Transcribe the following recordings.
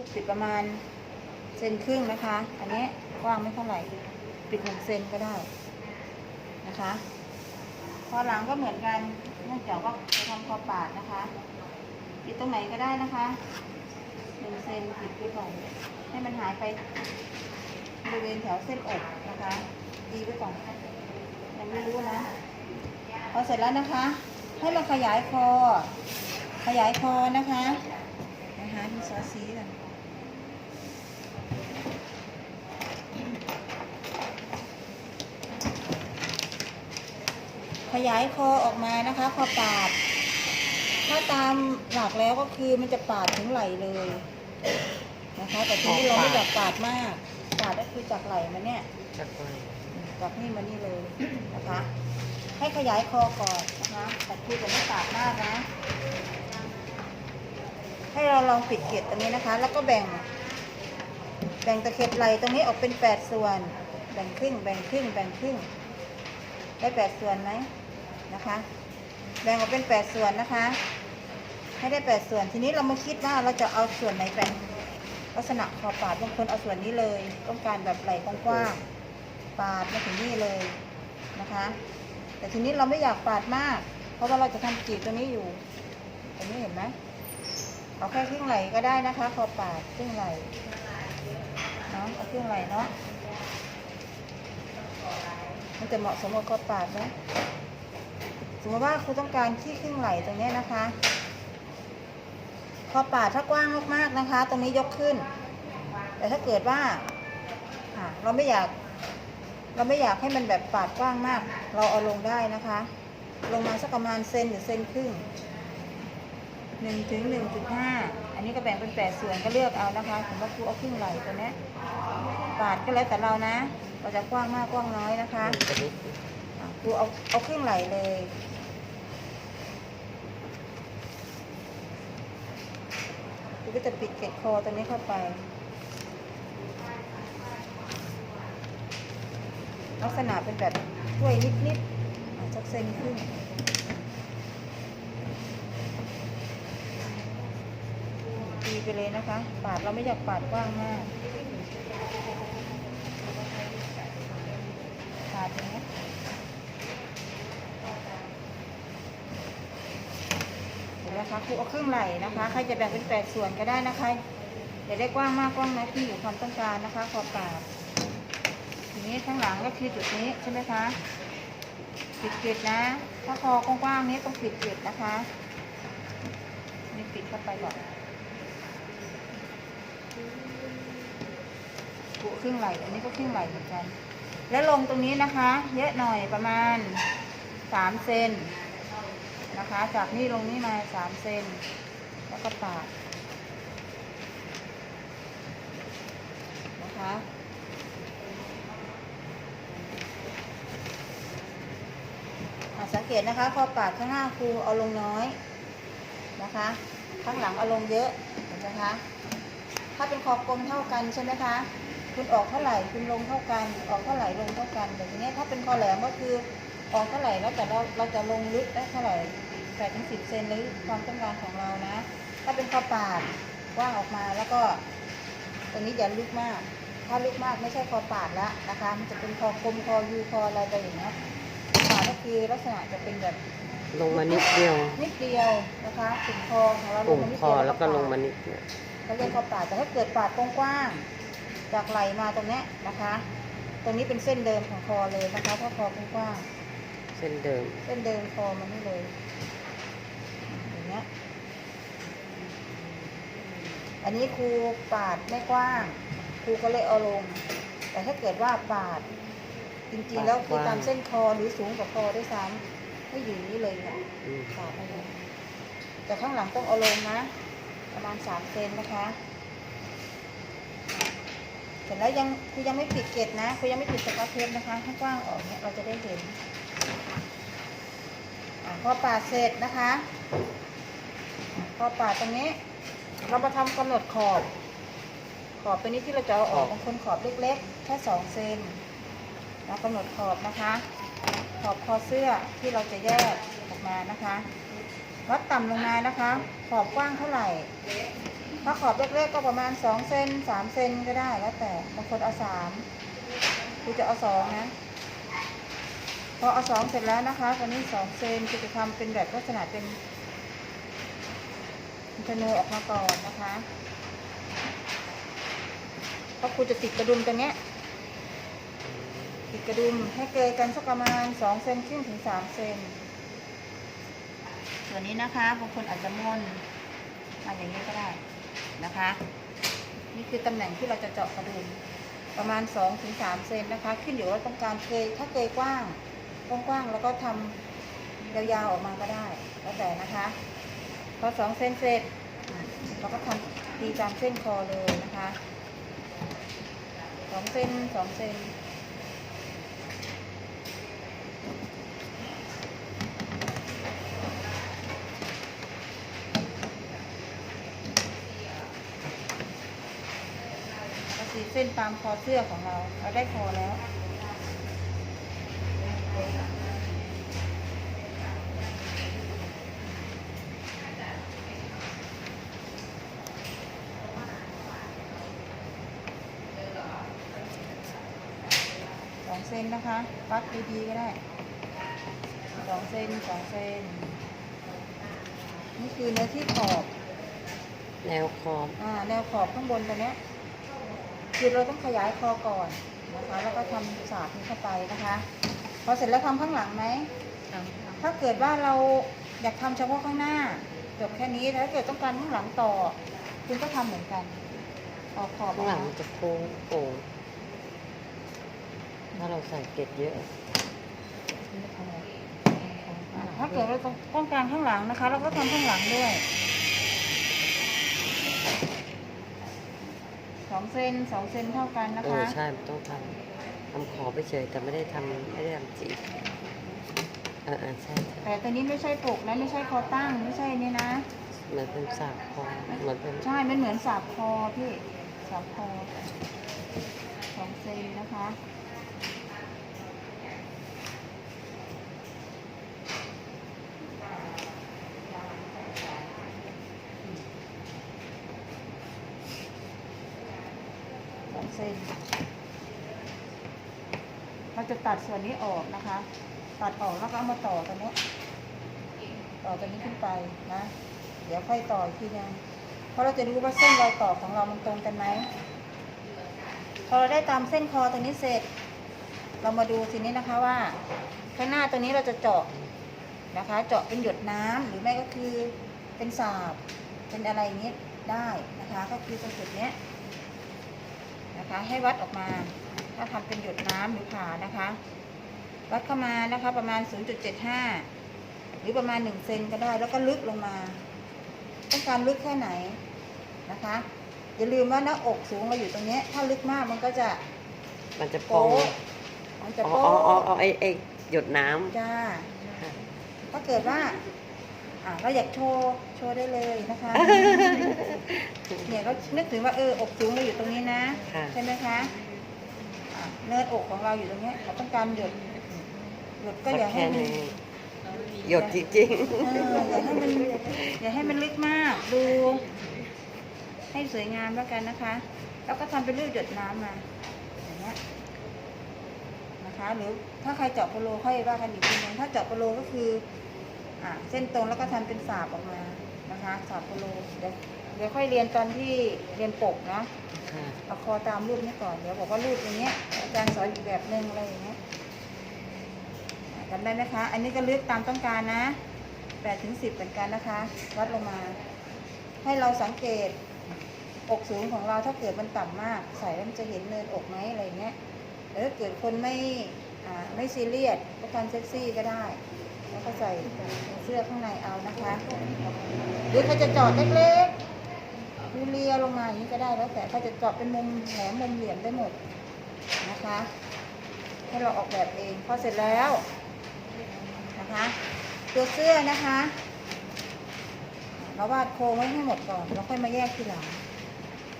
รูปิดประมาณเซนครึ่งนะคะ อันนี้กว้างไม่เท่าไหร่ ปิดหนึ่งเซนก็ได้นะคะคอหลังก็เหมือนกัน เนื่องจากว่าจะทำคอปาดนะคะ ปิดตรงไหนก็ได้นะคะหนึ่งเซนปิดไปก่อนให้มันหายไปบริเวณแถวเส้นอกนะคะ ดีไว้ก่อนยังไม่รู้นะ พอเสร็จแล้วนะคะ ให้เราขยายคอ ขยายคอนะคะ นะคะดูซอสซีกัน ขยายคอออกมานะคะคอปาด ถ้าตามหลักแล้วก็คือมันจะปาดถึงไหลเลยนะคะ แต่ทีนี้เราไม่อยากปาดมาก ปาดก็คือจากไหลมาเนี่ยจักไปจากนี่มานี่เลยนะคะ ให้ขยายคอก่อนนะคะแต่คือจะไม่ปาดมากนะ ให้เราลองปิดเกล็ดตรงนี้นะคะ แล้วก็แบ่ง แบ่งตะเข็บไหลตรงนี้ออกเป็นแปดส่วน แบ่งครึ่ง แบ่งครึ่ง แบ่งครึ่งได้แปดส่วนไหม นะคะ แบ่งออกเป็นแปดส่วนนะคะ ให้ได้แปดส่วน ทีนี้เรามาคิดว่าเราจะเอาส่วนไหนเป็นลักษณะขอบปาดบางคนเอาส่วนนี้เลย ต้องการแบบไหล่กว้างๆปาดมาถึงนี่เลยนะคะ แต่ทีนี้เราไม่อยากปาดมาก เพราะว่าเราจะทำจีบตัวนี้อยู่ตรงนี้เห็นไหมเอาแค่ครึ่งไหลก็ได้นะคะคอปาดครึ่งไหลเนาะเอาครึ่งไหลเนาะมันจะเหมาะสมกับคอปาดไหม สมมติว่าครูต้องการที่ครึ่งไหลตรงนี้นะคะคอปาดถ้ากว้างมากๆนะคะ ตรงนี้ยกขึ้น แต่ถ้าเกิดว่าเราไม่อยาก เราไม่อยากให้มันแบบปาดกว้างมาก เราเอาลงได้นะคะ ลงมาสักประมาณเซนหรือเซนครึ่งหนึ่งถึงหนึ่งจุดห้าอันนี้ก็แบ่งเป็นแปดส่วนก็เลือกเอานะคะผมว่าครูเอาครึ่งไหลตัวนี้ปาดก็แล้วแต่เรานะเราจะกว้างมากกว้างน้อยนะคะจะนิดอะครูเอาเอาครึ่งไหลเลย ก็จะปิดเกล็ดคอตัวนี้เข้าไป ลักษณะเป็นแบบถ้วยนิดๆสักเซนครึ่งตีไปเลยนะคะ ปาดเราไม่อยากปาดกว้างมาก ปาดอย่างนี้ยเห็นไหม ครูเอาครึ่งไหล่นะคะใครจะแบ่งเป็นแปดส่วนก็ได้นะคะอย่าได้กว้างมากกว้างน้อยที่อยู่ความต้องการนะคะขอบปาดทีนี้ข้างหลังก็คือจุดนี้ใช่ไหมคะปิดเกล็ดนะ ถ้าคอกว้างๆนี้ต้องปิดเกล็ดนะคะนี่ปิดเข้าไปก่อนปุครึ่งไหลอันนี้ก็ครึ่งไหลเหมือนกัน แล้วลงตรงนี้นะคะ เยอะหน่อยประมาณสามเซน นะคะ จากนี่ลงนี่มาสามเซนแล้วก็ปาดนะคะอะสังเกตนะคะพอปาดข้างหน้าครูเอาลงน้อยนะคะ ข้างหลังเอาลงเยอะเห็นไหมคะถ้าเป็นคอกลมเท่ากันใช่ไหมคะคุณออกเท่าไหร่คุณลงเท่ากัน ออกเท่าไหร่ลงเท่ากันแต่ทีนี้ถ้าเป็นคอแหลมก็คือ ออกเท่าไหร่แล้วแต่เราเราจะลงลึกได้เท่าไหร่แปดถึงสิบเซนหรือความต้องการของเรานะ ถ้าเป็นคอปาดกว้างออกมาแล้วก็ตรงนี้อย่าลึกมาก ถ้าลึกมากไม่ใช่คอปาดแล้วนะคะ มันจะเป็นคอกลมคอยูคออะไรไปอย่างเงี้ยปาดก็คือลักษณะจะเป็นแบบลงมานิดเดียว นิดเดียวนะคะถึงคอของเราลปุ่งมมานิดคอเดียวแล้วก็ลงปามาดนิดเดียวเขาเรียกว่าปาดแต่ถ้าเกิดปาดกว้างๆจากไหลมาตรงเนี้ยนะคะ ตรงนี้เป็นเส้นเดิมของคอเลยนะคะถ้าคอกว้าง เส้นเดิมๆเส้นเดิมคอมันนี่เลย อย่างเงี้ย อันนี้ครูปาดไม่กว้าง ครูก็เลยเอาลง แต่ถ้าเกิดว่าปาด จริงๆ แล้วคือตามเส้นคอหรือสูงกว่าคอด้วยซ้ำให้อยู่นี่เลยเนี่ยอืม ปาดไปเลยแต่ข้างหลังต้องเอาลงนะ ประมาณสามเซนนะคะ เสร็จแล้วยังคือยังไม่ปิดเกล็ดนะคือยังไม่ปิดสกอตเทปนะคะให้กว้างออกเนี่ยเราจะได้เห็นอา พอปาดเสร็จนะคะอะพอปาดตรงนี้ เรามาทำกำหนดขอบ ขอบตัวนี้ที่เราจะเอาออกบางคนขอบเล็กๆ แค่สองเซนเรากำหนดขอบนะคะ ขอบคอเสื้อที่เราจะแยกออกมานะคะวัดต่ำลงมานะคะ ขอบกว้างเท่าไหร่ ถ้าขอบเล็กๆก็ประมาณสองเซนสามเซนก็ได้แล้วแต่บางคนเอาสามคือจะเอาสองนะ พอเอาสองเสร็จแล้วนะคะตอนนี้สองเซนจะทำเป็นแบบลักษณะเป็นธนูออกมาก่อนนะคะเพราะครูจะติดกระดุมตรงเนี้ยติดกระดุมให้เกยกันสักประมาณสองเซนครึ่งถึงสามเซนส่วนนี้นะคะบางคนอาจจะม้วนมาอย่างนี้ก็ได้นะคะ นี่คือตำแหน่งที่เราจะเจาะกระดุมประมาณ2อถึงสเซนนะคะ ขึ้นอยู่ว่าต้องการเกยถ้าเกยกว้าง กว้างๆแล้วก็ทำยาวๆออกมาก็ได้แล้วแต่นะคะ พอสองเซนเสร็จเราก็ทำตีตามเส้นคอเลยนะคะสองเซนสองเซนก็คือเส้นตามคอเสื้อของเรา เราได้คอแล้ว องเซนนะคะวัดดีๆก็ได้สองเซนสองเซนนี่คือเนื้อที่ขอบ แนวขอบอ่าแนวขอบข้างบนตรงเนี้ยคือเราต้องขยายคอก่อนนะคะ แล้วก็ทำสาดนี้เข้าไปนะคะ พอเสร็จแล้วทำข้างหลังไหมถ้าเกิดว่าเราอยากทำเฉพาะข้างหน้าจบแค่นี้แต่ถ้าเกิดต้องการข้างหลังต่อ คุณก็ทำเหมือนกันออกขอบข้างหลังมันจะโค้งโป่งถ้าเราใส่เกล็ดเยอะอ่าถ้าเกิดเราต้องต้องการข้างหลังนะคะ เราก็ทำข้างหลังด้วยสองเซนสองเซนเท่ากันนะเออคะ ใช่มันต้องทำ ทำขอบไปเฉยแต่ไม่ได้ทำไม่ได้ทำจีบเออเออใช่ใช่แต่ตัวนี้ไม่ใช่ปกนะไม่ใช่คอตั้งไม่ใช่นี่นะ เหมือนเป็นสากคอเหมือนเป็นใช่มันเหมือนสาบคอพี่สาบคอสองเซนนะคะ สองเซนเราจะ ตัดส่วนนี้ออกนะคะ ตัดออกแล้วก็เอามาต่อตัวนี้ต่อตัวนี้ขึ้นไปนะ เดี๋ยวค่อยต่ออีกทีนึงเพราะเราจะรู้ว่าเส้นรอยต่อของเรามันตรงกันไหมพอเราได้ตามเส้นคอตรงนี้เสร็จ เรามาดูทีนี้นะคะว่า ข้างหน้าตัวนี้เราจะเจาะนะคะ เจาะเป็นหยดน้ำหรือไม่ก็คือเป็นสาบเป็นอะไรอย่างนี้ได้นะคะ ก็คือตรงจุดเนี้ยนะคะ ให้วัดออกมา ถ้าทำเป็นหยดน้ำหรือผ่านะคะ วัดเข้ามานะคะประมาณ 0.75 หรือประมาณ 1 เซนก็ได้ แล้วก็ลึกลงมาต้องการลึกแค่ไหนนะคะ อย่าลืมว่าหน้าอกสูงเราอยู่ตรงเนี้ยถ้าลึกมากมันก็จะมันจะพองโป๊ะมันจะอ๋อโป๊อ๋ออ๋อะอ๋อไอไอหยดน้ำจ้าค่ะถ้าเกิดว่าอ่าเราอยากโชว์โชว์ได้เลยนะคะเนี่ยก็นึกถึงว่าเอออกสูงเราอยู่ตรงนี้นะค่ะใช่ไหมคะอะ เนินอกของเราอยู่ตรงเนี้ยเราต้องการหยดหยดก็อย่าให้แค่มันนี้หยดจริงเอออย่าให้มันอย่าให้มันลึกมากดู ให้สวยงามแล้วกันนะคะ แล้วก็ทำเป็นรูปหยดน้ำมาอย่างเงี้ยนะคะ หรือถ้าใครเจาะโปโลค่อยว่ากันอีกทีนึงถ้าเจาะโปโลก็คืออ่าเส้นตรงแล้วก็ทำเป็นสาบออกมานะคะสาบโปโลเดี๋ยวเดี๋ยวค่อยเรียนตอนที่เรียนปกนะๆค่ะเอาคอตามรูปนี้ก่อน เดี๋ยวบอกว่ารูปอย่างเงี้ย อาจารย์สอนอีกแบบหนึ่งอะไรอย่างเงี้ยอะจำได้ไหมคะ อันนี้ก็เลือกตามต้องการนะแปดถึงสิบเหมือนกันนะคะ วัดลงมา ให้เราสังเกต อกสูงของเราถ้าเกิดมันต่ำมาก ใส่แล้วมันจะเห็นเนินอกไหมอะไรอย่างเงี้ยหรือถ้าเกิดคนไม่อ่าไม่ซีเรียสก็ทำเซ็กซี่ก็ได้ แล้วก็ใส่เสื้อข้างในเอานะคะ หรือเขาจะเจอดเล็กๆ ดูเลียลงมาอย่างนี้ก็ได้แล้วแต่ถ้าจะเจาะเป็นมุมแหลมมุมเหลี่ยมได้หมดนะคะให้เราออกแบบเองพอเสร็จแล้วนะคะ ตัวเสื้อนะคะเราวาดโครงไว้ให้หมดก่อนแล้วค่อยมาแยกทีหลัง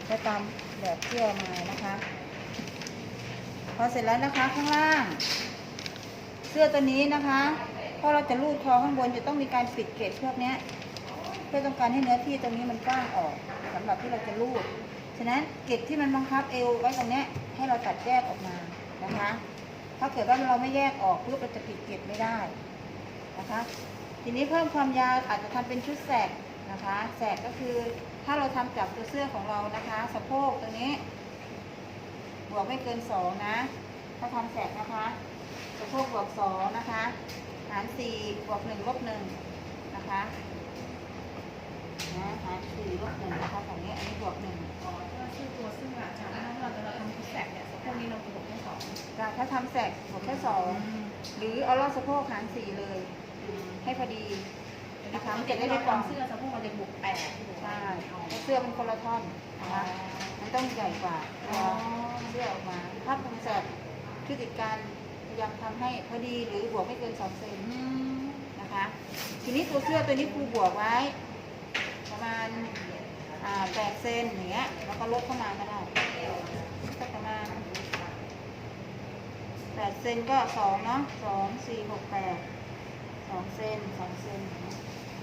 จะตามแบบเสื้อมานะคะ พอเสร็จแล้วนะคะข้างล่าง เสื้อตัวนี้นะคะพอเราจะรูดคอข้างบนจะต้องมีการปิดเกล็ดพวกนี้เพื่อต้องการให้เนื้อที่ตรงนี้มันกว้างออก สำหรับที่เราจะรูด ฉะนั้นเกล็ดที่มันบังคับเอวไว้ตรงเนี้ยให้เราตัดแยกออกมานะคะ ถ้าเกิดว่าเราไม่แยกออกปุ๊บเราจะปิดเกล็ดไม่ได้นะคะ ทีนี้เพิ่มความยาวอาจจะทำเป็นชุดแสกนะคะแสกก็คือถ้าเราทำจากตัวเสื้อของเรานะคะ สะโพกตรงนี้ บวกไม่เกินสองนะ ถ้าทำแสกนะคะ สะโพกบวกสองนะคะ หารสี่บวกหนึ่งลบหนึ่งนะคะ นะหารสี่ลบหนึ่งนะคะฝั่งนี้อันนี้บวกหนึ่งอ๋อถ้าชื่อตัวซึ่งอาจารย์ถ้าเราจะเราทำทุกแสกเนี่ยพวกนี้เราบวกแค่สองจ้ะถ้าทำแสกบวกแค่สองหรือเอาล่อสะโพกหารสี่เลย ให้พอดีนะคะมันจะได้ไม่คปวาองเสื้อสะโพกเราจะบวกแปดใช่เพราะเสื้อเป็นคนละท่อนนะคะมันต้องใหญ่กว่าเสื้อออกมาถ้าทำแสกพฤติการพยายามทำให้พอดีหรือ บวกไม่เกินสองเซนนะคะ ทีนี้ตัวเสื้อตัวนี้ครูบวกไว้ ประมาณแปดเซนอย่างเงี้ยแล้วก็ลดเข้ามาก็ได้ก็ประมาณแปดเซนก็สองเนาะสองสี่หกแปดสองเซนสองเซนอย่างเงี้ย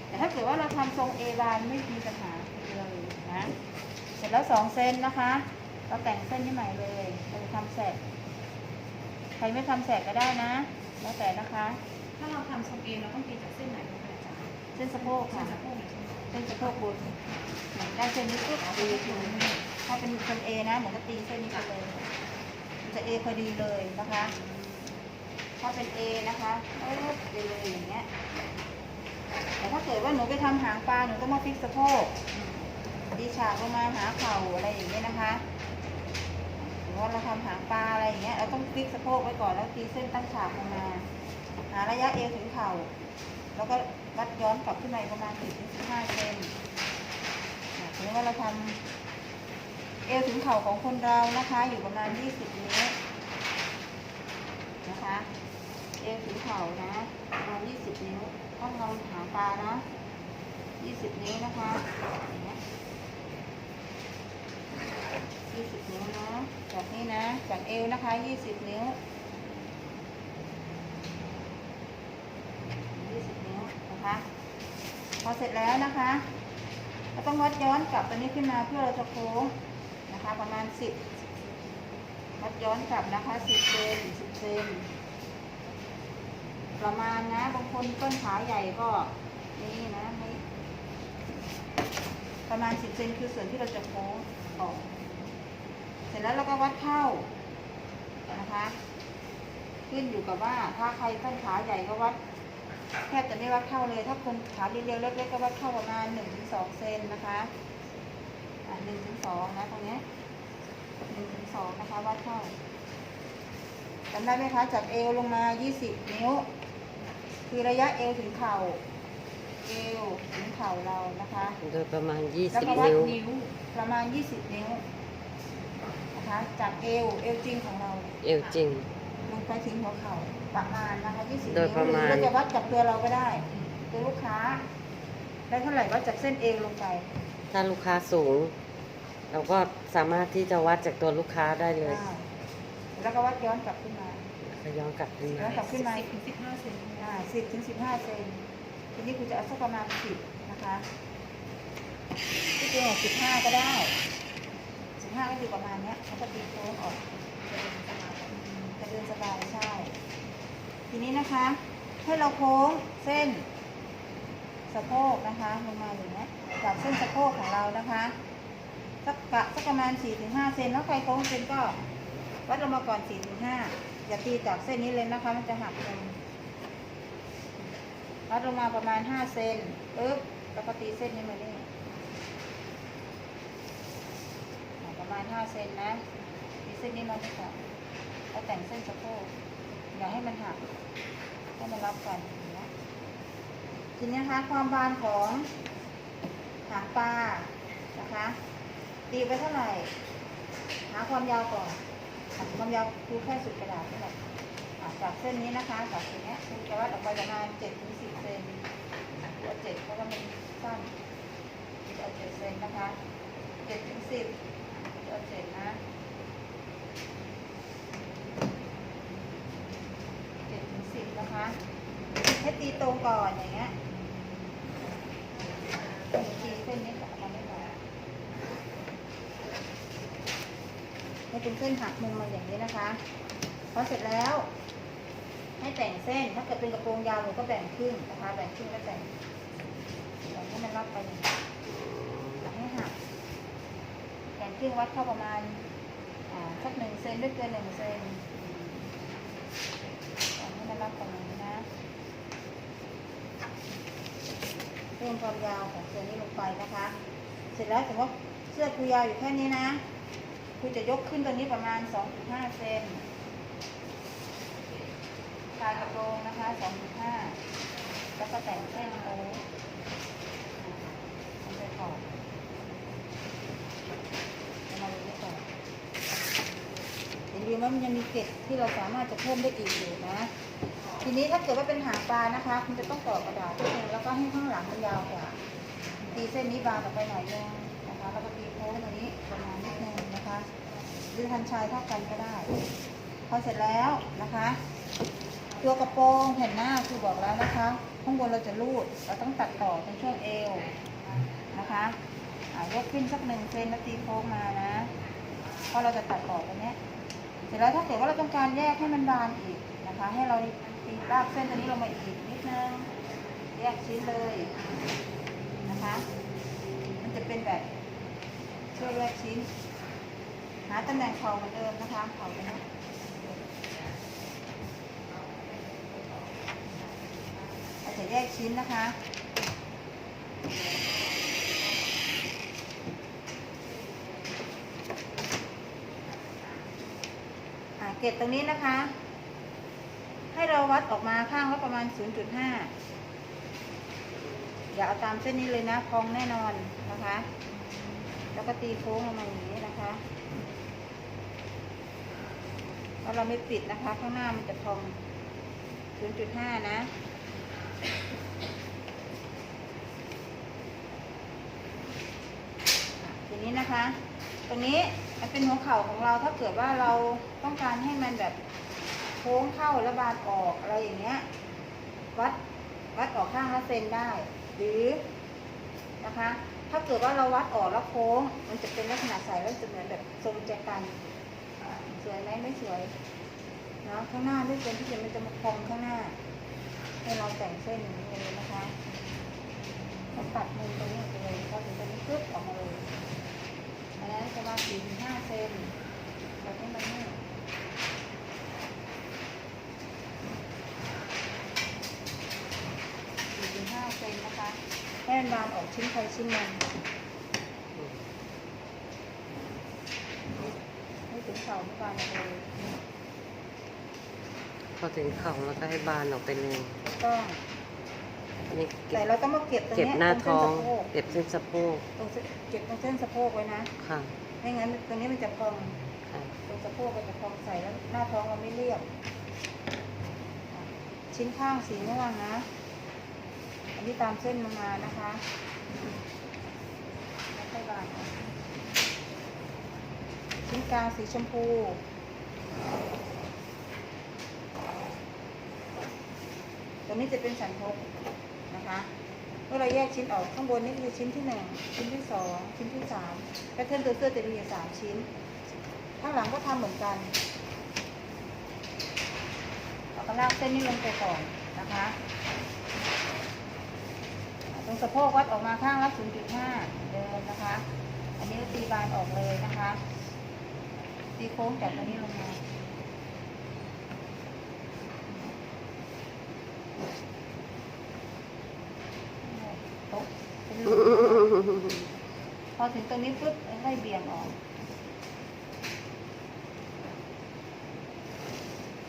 แต่ถ้าเกิดว่าเราทำทรงเอบานไม่มีปัญหาเลยนะเสร็จแล้วสองเซนนะคะ เราแต่งเส้นให้ใหม่เลยเราจะทำแสกใครไม่ทำแสกก็ได้นะ แล้วแต่นะคะ ถ้าเราทำทรงเอเราต้องตีจากเส้นไหนคะ เส้นสะโพกค่ะ เส้นสะโพกบนได้เส้นนี้ปุ๊บตีถึงถ้าเป็นคนเอนะเหมือนก็ตีเส้นนี้ไปเลยจะเอพอดีเลยนะคะ ถ้าเป็นเอนะคะเออไปเลยอย่างเงี้ย แต่ถ้าเกิดว่าหนูไปทำหางปลาหนูต้องมาฟิกสะโพกตีฉากลงมาหาเข่าอะไรอย่างเงี้ยนะคะหรือว่าเราทำหางปลาอะไรอย่างเงี้ยเราต้องฟิกสะโพกไว้ก่อนแล้วตีเส้นตั้งฉากลงมา หาระยะเอถึงเข่าแล้วก็ วัดย้อนกลับขึ้นมาประมาณ10ถึง15เซนอะถือว่าเราทำเอวถึงเข่าของคนเรานะคะ อยู่ประมาณ20นิ้วนะคะ เอวถึงเข่านะประมาณ20นิ้วต้องลองหางตานะ20นิ้วนะคะอย่างเงี้ย20นิ้วนะจากนี้นะ จากเอวนะคะ20นิ้ว 20 นิ้วนะคะ พ อเสร็จแล้วนะคะก็ต้องวัดย้อนกลับตัวนี้ขึ้นมาเพื่อเราจะโค้งนะคะ ประมาณ10วัดย้อนกลับนะคะ10เซน10เซนประมาณนะบางคนต้นขาใหญ่ก็นี่นะนี่ประมาณ10เซนคือส่วนที่เราจะโค้งออก เสร็จแล้วเราก็วัดเข้านะคะ ขึ้นอยู่กับว่าถ้าใครต้นขาใหญ่ก็วัด แทบจะไม่วัดเข้าเลย ถ้าคนขาเรียวๆเล็กๆก็วัดเข้าประมาณหนึ่งถึงสองเซนนะคะอ่าหนึ่งถึงสองนะตรงเนี้ยหนึ่งถึงสองนะคะวัดเข้าจำได้ไหมคะจากเอวลงมายี่สิบนิ้ว คือระยะเอวถึงเข่าเอวถึงเข่าเรานะคะ โดยประมาณแล้วก็20วัดนิ้วนิ้ว ประมาณยี่สิบนิ้วนะคะจากเอวเอวจริงของเรา เอวจริงลงไปถึงหัวเข่า ประมาณนะคะ20โดยประมาณนิ้วหอเราจะวัดจากตัวเราก็ได้ ตัวลูกค้า ได้เท่าไหร่วัดจากเส้นเอวลงไปถ้าลูกค้าสูง เราก็สามารถที่จะวัดจากตัวลูกค้าได้เลยได้แล้วก็วัดย้อนกลับขึ้นมา ก็ย้อนกลับขึ้นย้อมานกลับขึ้นมาสิบถึงสิบห้าเซนอ่าสิบถึงสิบห้าเซนทีนี้คุณจะเอาสักประมาณสิบนะคะที่จริงสิบห้าก็ได้สิบห้าก็อยู่ประมาณเนี้ยแล้วก็ตีโค้งออกจะเดินสบายใช่ที นี้นะคะ ให้เราโค้งเส้นสะโพกนะคะลงมาอย่างนี้ยจากเส้นสะโพกของเรานะคะสักกะสักประมาณ4-5เซนแล้วใครโค้งเส้นก็วัดลงมาก่อน4-5อย่าตีจากเส้นนี้เลยนะคะ มันจะหักลงวัดลงมาประมาณ5เซนปึ๊บแล้วก็ตีเส้นนี้มานี่อะประมาณ5เซนนะตีเส้นนี้มานี่ก่อนแล้วแต่งเส้นสะโพก อย่าให้มันหักให้มันรับกันอย่างเงี้ยทีนี้นะคะความบานของหางปลานะคะตีไปเท่าไหร่ หาความยาวก่อนความยาวดูแค่สุดกระดาษนี่แหละอ่จากเส้นนี้นะคะจากตรงนี้คุณจะวัดออกไปประมาณเจ็ดถึงสิบเซนตัวเจ็ดเพราะว่ามันสั้นตัวเจ็ดเซนนะคะเจ็ดถึงสิบตัวเจ็ดนะ ตรงก่อนอย่างเงี้ยชี้เส้นนี้จะมาไม่ได้ให้เป็นเส้นหักมุมมาอย่างนี้นะคะพอเสร็จแล้ว ให้แต่งเส้น ถ้าเกิดเป็นกระโปรงยาวหนูก็แบ่งครึ่งนะคะ แบ่งครึ่งแล้วแต่งแบ่งให้มันรับไปอย่งให้หักแบ่งครึ่งวัดเข้าประมาณสักหนึ่งเซนไม่เกินหนึ่งเซน มความยาวของเสื้อนี้ลงไปนะคะ เสร็จแล้วสมมติเสื้อครูยาวอยู่แค่นี้นะครูจะยกขึ้นตัวนี้ประมาณ 2.5เซนชายกระโปรงนะคะ 2.5 แล้วก็แต่งเส้นโค้งทำไปก่อนเอามาดูไว้ก่อนอย่าลืมว่ามันยังมีเกล็ดที่เราสามารถจะเพิ่มได้อีกอยู่นะ ทีนี้ถ้าเกิดว่าเป็นหางปลานะคะ คุณจะต้องต่อกระดาษนิดนึงแล้วก็ให้ข้างหลังมันยาวกว่า ตีเส้นนี้บางออกไปหน่อยนึงนะคะ แล้วก็ตีโค้งตรงนี้ประมาณนิดนึงนะคะ หรือทันชายเท่ากันก็ได้ พอเสร็จแล้วนะคะ ตัวกระโปรงแผ่นหน้าคือบอกแล้วนะคะ ข้างบนเราจะรูด เราต้องตัดต่อตรงช่วงเอวนะคะยกขึ้นสักหนึ่งเซนแล้วตีโค้งมานะ เพราะเราจะตัดต่อตรงนี้เสร็จแล้วถ้าเกิดว่าเราต้องการแยกให้มันบานอีกนะคะ ให้เรา ตีลากเส้นตัวนี้ลงมาอีกนิดนึงแยกชิ้นเลยนะคะ มันจะเป็นแบบช่วยแยกชิ้น หาตำแหน่งเข่าเหมือนเดิมนะคะเข่าตรงนี้เราจะแยกชิ้นนะคะอ่าเกล็ดตรงนี้นะคะ ให้เราวัดออกมาข้างละประมาณ 0.5 อย่าเอาตามเส้นนี้เลยนะพองแน่นอนนะคะ แล้วก็ตีโค้งลงมาอย่างนี้นะคะเพราเราไม่ปิดนะคะ ข้างหน้ามันจะพอง 0.5 นะทีนี้นะคะ ตรงนี้มันเป็นหัวเข่าของเราถ้าเกิดว่าเราต้องการให้มันแบบ โค้งเข้าและบานออกอะไรอย่างเงี้ย วัดวัดออกข้างละเซนได้ หรือนะคะ ถ้าเกิดว่าเราวัดออกแล้วโค้ง มันจะเป็นลักษณะใสแล้วจะเหมือนแบบทรงแจกันสวยไหมไม่สวยเนาะข้างหน้าไม่เป็นที่จะมันจะมาพองข้างหน้า ให้เราแต่งเส้นอย่างนี้เลยนะคะเราตัดมุมตรงนี้ออกไปเลยพอถึงตรงนี้ปึ๊บออกมาเลยอันนั้นจะมาสี่ถึงห้าเซนแบบนี้มันนี่สี่ถึงห้าเซนนะคะ ให้มันบานออกชิ้นใครชิ้นมันไม่ถึงเข่าไม่บานออกเลยพอถึงเข่าแล้วก็ให้บานออกไปเลยถูกต้องอันนี้เก็แต่บเราต้องมาเก็บตรงเก็บเนี้ยหน้าตรงท้เส้อนงสะโพกเก็บเส้นสะโพกตรงเส้นเก็บตรงเส้นสะโพกไว้นะค่ะไม่งั้นตรงนี้มันจะพอง ค่ะตรงสะโพกมันจะพองใส่แล้วหน้าท้องเราไม่เรียบ ชิ้นข้างสีม่วงนะ อันนี้ตามเส้นลงมานะคะแล้วค่อยบานออกชิ้นกลางสีชมพูตัวนี้จะเป็นสันทกนะคะเมื่อเราแยกชิ้นออกข้างบนนี่คือชิ้นที่หนึ่งชิ้นที่สองชิ้นที่สามแพทเทิร์นตัวเสื้อจะมีอยู่สามชิ้น ข้างหลังก็ทำเหมือนกันเราก็ลากเส้นนี้ลงไปก่อนนะคะ ตรงสะโพกวัดออกมาข้างละ0.5 เดิมนะคะ อันนี้ตีบานออกเลยนะคะ ตีโค้งจากตรงนี้ลงมาโต๊ะเป็นรูพอถึงตรงนี้ปุ๊บให้เบี่ยงออก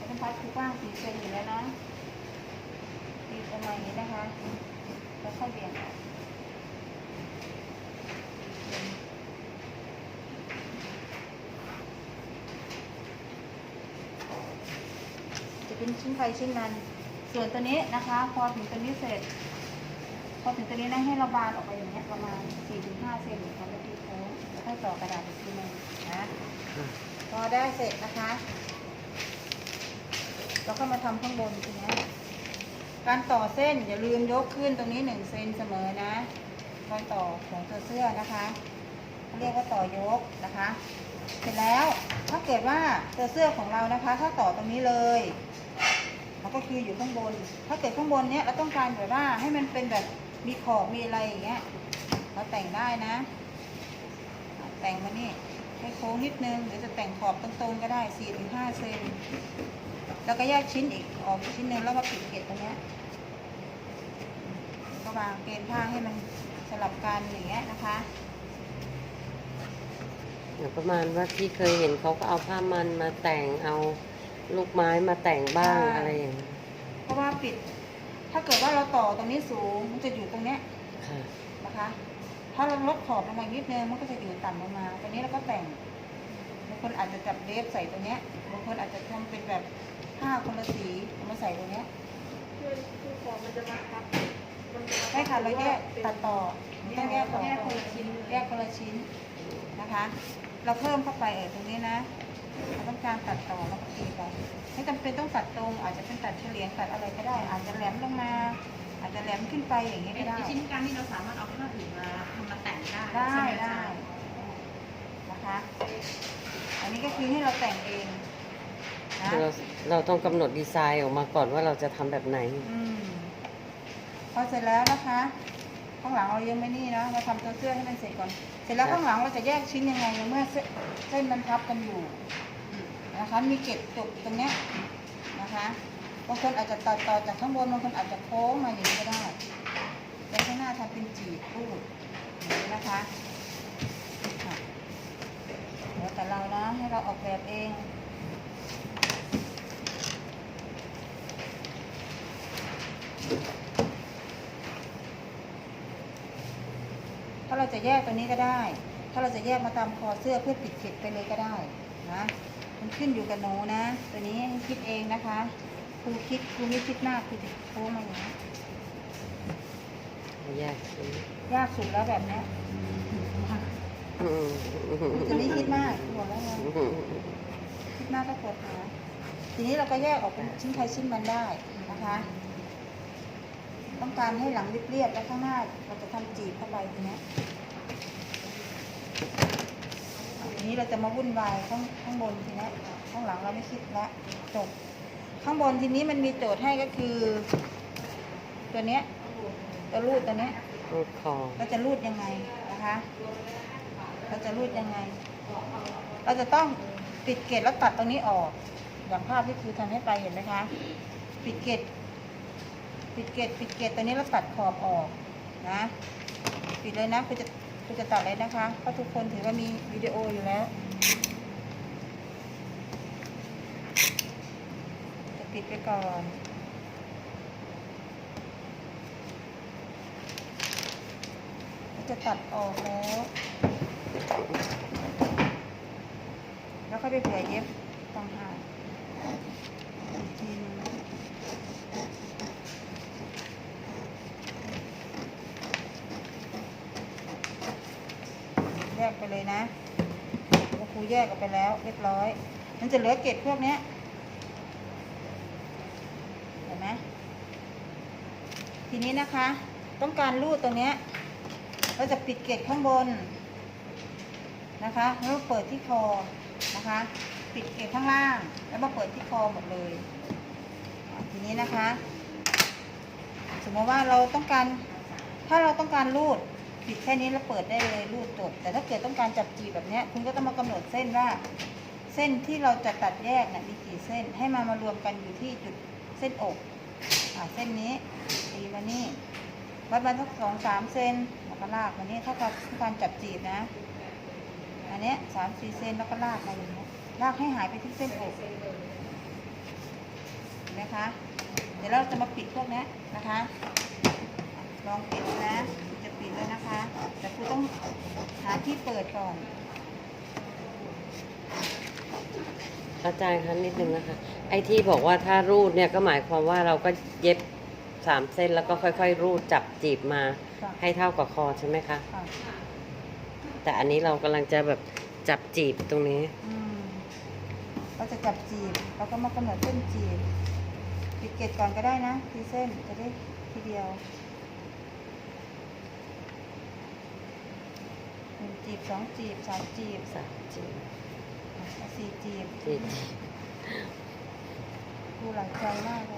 เป็พัดคือกว้างสี่เซนอยู่แล้วนะตีประมาณนี้นะคะ แล้วค่อยเบี่ยงออกจะเป็น ชิ้นใครชิ้นมันส่วนตัวนี้นะคะ พอถึงตัวนี้เสร็จ พอถึงตัวนี้นะให้เราบานออกไปอย่างเงี้ยประมาณ4-5เซนหรือความละทีโค้งแล้วค่อยต่อกระดาษอีกทีนึงนะค่ะพอได้เสร็จนะคะ เราก็มาทำข้างบนทีนี้การต่อเส้นอย่าลืมยกขึ้นตรงนี้หนึ่งเซนเสมอนะรอยต่อของตัวเสื้อนะคะเขาเรียกว่าต่อยกนะคะ เสร็จแล้วถ้าเกิดว่าตัวเสื้อของเรานะคะ ถ้าต่อตรงนี้เลย เราก็คืออยู่ข้างบน ถ้าเกิดข้างบนเนี้ยเราต้องการแบบว่าให้มันเป็นแบบมีขอบมีอะไรอย่างเงี้ย เราแต่งได้นะ แต่งมานี่ให้โค้งนิดนึงหรือจะแต่งขอบตรงๆก็ได้4-5ถึงเซนแล้วก็แยกชิ้นอีกออกชิ้นนึงแล้วมาปิดเกล็ดตรงเนี้ยก็วางเกณฑ์ผ้าให้มันสลับกันอย่างเงี้ยนะคะอย่างประมาณว่าที่เคยเห็นเขาก็เอาผ้ามันมาแต่งเอา ลูกไม้มาแต่งบ้างใช่ อะไรอย่างเงี้ยเพราะว่าปิด ถ้าเกิดว่าเราต่อตรงนี้สูงมันจะอยู่ตรงเนี้ยค่ะ นะคะ ถ้าเราลดขอบลงมานิดนึงมันก็จะอยู่ต่ำลงมา ตรงนี้เราก็แต่งบางคนอาจจะจับเดฟใส่ตรงเนี้ยบางคนอาจจะทำเป็นแบบผ้าคนละสีเอามาใส่ตรงเนี้ยคือคือของมันจะมาทับมันจใช่ค่ะเราแยกตัดต่อมันต้องแยกต่อแยกคนละชิ้นเลยแยกคนละชิ้นนะคะ เราเพิ่มเข้าไปเออตรงนี้นะ เราต้องการตัดต่อแล้วก็ตีไปไม่จำเป็นต้องตัดตรง อาจจะเป็นตัดเฉลียงตัดอะไรก็ได้ อาจจะแหลมลงมา อาจจะแหลมขึ้นไปอย่างนี้ไอ้ก็ได้ชิ้นกลางนี่เราสามารถเอาผ้าอื่นมาทำมาแต่งได้ได้ใช่หมได้อาจารย์นะคะอันนี้ก็คือให้เราแต่งเองนะเราเราต้องกำหนดดีไซน์ออกมาก่อนว่าเราจะทำแบบไหนอืมพอเสร็จแล้วนะคะ ข้างหลังเรายังไม่นี่นะเราทำตัวเสื้อให้มันเสร็จก่อน เสร็จแล้วครับข้างหลังเราจะแยกชิ้นยังไงในเมื่อเส้นเส้นมันทับกันอยู่ นะคะ มีเกล็ดจบตรงเนี้ยนะคะบางคนอาจจะตัดต่อจากข้างบนบางคนอาจจะโค้งมาอย่างนี้ก็ได้แล้วข้างหน้าทำเป็นจีบรูดนี้นะคะแล้วแต่เรานะให้เราออกแบบเองถ้าเราจะแยกตัวนี้ก็ได้ ถ้าเราจะแยกมาตามคอเสื้อเพื่อปิดเก็บไปเลยก็ได้นะ มันขึ้นอยู่กับหนูนะ ตัวนี้ให้คิดเองนะคะ ครูคิดครูไม่คิดมากครูจะโค้งมาอย่างนี้แยกชิ้นยากสุดแล้วแบบเนี้ยอืมตัวนี้คิดมากบอกแล้วไงคิดมากก็ปวดหัวทีนี้เราก็แยกออกเป็นชิ้นใครชิ้นมันได้นะคะ ต้องการให้หลังเรียบๆแล้วข้างหน้าเราจะทำจีบเข้าไปทีเนี้ย ทีนี้เราจะมาวุ่นวายข้างข้างบนทีเนี้ยข้างหลังเราไม่คิดละจบข้างบนทีนี้มันมีโจทย์ให้ก็คือ ตัวเนี้ยตัวรูดตัวเนี้ยรูดคอเราจะรูดยังไงนะคะ เราจะรูดยังไง เราจะต้องปิดเกล็ดแล้วตัดตรงนี้ออก อย่างภาพที่ครูทำให้ไปเห็นไหมคะ ปิดเกล็ดปิดเกล็ดปิดเกล็ดตัวนี้แล้วตัดขอบออกนะ ปิดเลยนะครูจะ ครูจะตัดเลยนะคะเพราะทุกคนถือว่ามีวิดีโออยู่แล้ว จะปิดไปก่อนจะตัดออกแล้ว แล้วก็ไปเผื่อเย็บต่างหากอีกทีนึง แยกไปเลยนะแล้วครูแยกออกไปแล้ว เรียบร้อย มันจะเหลือเกล็ดพวกเนี้ยเห็นไหมทีนี้นะคะ ต้องการรูดตรงเนี้ยเราจะปิดเกล็ดข้างบนนะคะ แล้วเปิดที่คอนะคะ ปิดเกล็ดข้างล่าง แล้วมาเปิดที่คอหมดเลย ทีนี้นะคะ สมมติว่าเราต้องการ ถ้าเราต้องการรูด ปิดแค่นี้แล้วเปิดได้เลยรูดจบแต่ถ้าเกิดต้องการจับจีบแบบนี้คุณก็ต้องมากำหนดเส้นว่า เส้นที่เราจะตัดแยกนี่ยมีกี่เส้นให้มามารวมกันอยู่ที่จุดเส้นอกอะเส้นนี้ตีมานี่วัดมาสักสองสามเซนแล้วก็ลากมานี่เท่ากับการจับจีบนะอันเนี้ยสามสี่เซนแล้วก็ลากมาอย่างเงี้ยลากให้หายไปที่เส้นอกเห็นไหมคะ เดี๋ยวเราจะมาปิดพวกนี้นะคะ ลองปิดนะ ปิดแล้วนะคะ แต่ครูต้องหาที่เปิดก่อน อาจารย์คะนิดนึงนะคะ ไอ้ที่บอกว่าถ้ารูดเนี่ยก็หมายความว่าเราก็เย็บสามเส้นแล้วก็ค่อยๆ รูดจับจีบมาค่ะ ให้เท่ากับคอใช่ไหมคะ ค่ะแต่อันนี้เรากำลังจะแบบจับจีบตรงนี้ อืมเราจะจับจีบเราก็มากำหนดเส้นจีบปิดเกล็ดก่อนก็ได้นะทีเส้นจะได้ทีเดียวหนึ่ง จีบสองจีบสามจีบสามจีบสี่จีบสี่ครูหลังใจมากเลย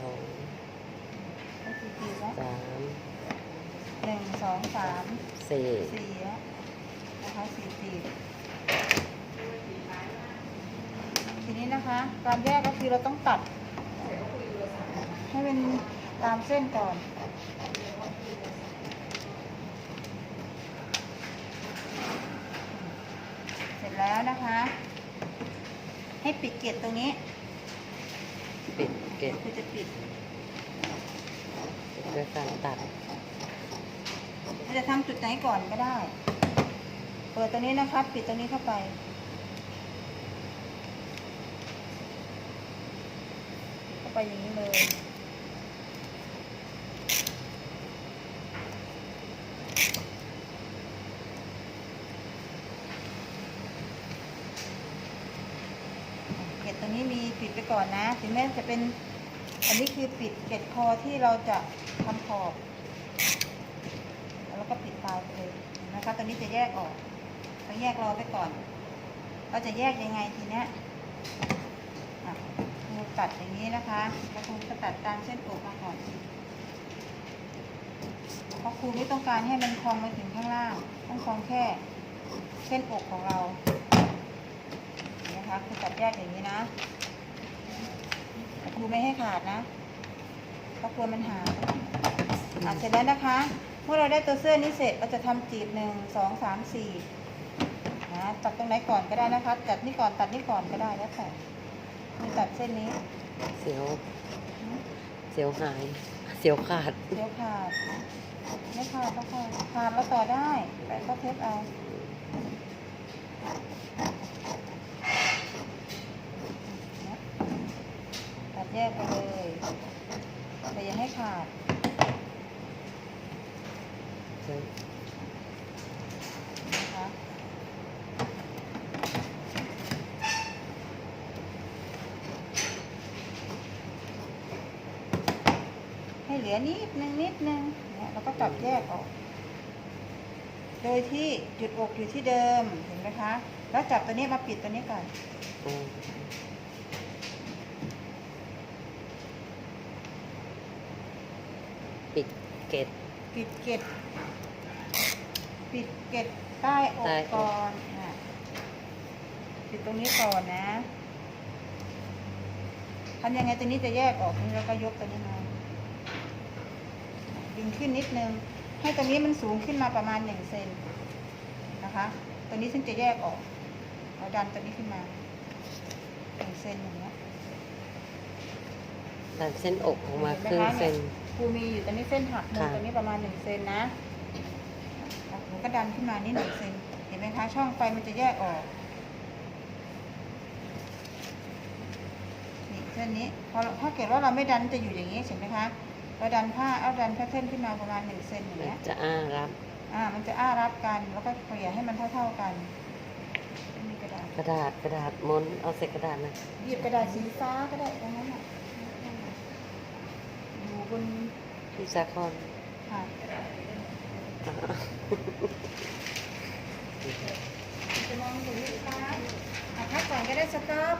สองกี่จีบแล้วสามหนึ่งสองสามสี่สี่นะคะสี่จีบทีนี้นะคะ การแยกก็คือเราต้องตัด ให้เป็นตามเส้นก่อน เสร็จ แล้วนะคะ ให้ปิดเกล็ดตรงนี้ปิดเก็บคือจะปิดด้วยการตัดเราจะทำจุดไหนก่อนก็ได้ เปิดตรงนี้นะครับ ปิดตรงนี้เข้าไปเข้าไปอย่างนี้เลย เกล็ดตรงนี้มีปิดไปก่อนนะ ถึงแม้จะเป็น อันนี้คือปิดเกล็ดคอที่เราจะทำขอบแล้วก็ปิดปลายไปเลยนไหมคะตอนนี้จะแยกออกต้องแยกรอไปก่อน เราจะแยกยังไงทีเนี้ยครูตัดอย่างนี้นะคะ แล้วครูก็ตัดตามเส้นอกมาก่อนเพราะครูไม่ต้องการให้มันคลองมาถึงข้างล่าง ต้องคลองแค่เส้นอกของเรา นะคะครูตัดแยกอย่างนี้นะ ครูไม่ให้ขาดนะเพราะกลัวมันหายอะเสร็จแล้วนะคะ เมื่อเราได้ตัวเสื้อนี้เสร็จเราจะทำจีบหนึ่งสองสามสี่นะตัดตรงไหนก่อนก็ได้นะคะตัดนี่ก่อนตัดนี่ก่อนก็ได้แล้วแต่มีตัดเส้นนี้ เสียว เสียวหาย เสียวขาดเดี๋ยวขาดไม่ขาดก็ขาดขาดแล้วต่อได้แต่ก็เทปเอาตัดแย กไปเลย แต่อย่าให้ขาดนะคะให้เหลือนิดนึงนิดนึงเนี่ยแล้วก็จับแยกออก โดยที่จุดอกอยู่ที่เดิมเห็นไหมคะ แล้วจับตัวนี้มาปิดตัวนี้ก่อน อืมปิดเกต ปิดเกล็ดปิดเกล็ดใต้อใต้กอกก่อนอะปิดตรงนี้ก่อนนะทำยังไงตัวนี้จะแยกออกตรงนี้แล้วก็ยกตัวนี้มาดึงขึ้นนิดนึง ให้ตรงนี้มันสูงขึ้นมาประมาณหนึ่งเซนนะคะตัวนี้ซึ่งจะแยกออกเราดันตัวนี้ขึ้นมาหนึ่งเซนอย่างเงี้ยดันเส้นอกออกมาครึ่งเซน ครูมีอยู่ตอนนี้เส้นหักมุมค่ะตรงนี้ประมาณหนึ่งเซนนะหนูก็ดันขึ้นมานี่หนึ่งเซนเห็นไหมคะ ช่องไฟมันจะแยกออก นี่เส้นนี้พอเราถ้าเกิดว่าเราไม่ดันจะอยู่อย่างนี้เห็นไหมคะเราดันผ้าเอาดันแพทเทิร์นขึ้นมาประมาณหนึ่งเซนอย่างเงี้ย จะอ้ารับอ่า มันจะอ้ารับกันแล้วก็เกลี่ยให้มันเท่าๆกันมีกระดาษกระดาษกระดาษมนเอาเศษกระดาษนะหยิบกระดาษสีฟ้าก็ได้ตรงนั้นน่ะ อยู่บนพี่สาคอนค่ะจะมองอยู่ที่ฟ้าอะพักก่อนก็ได้สต๊อป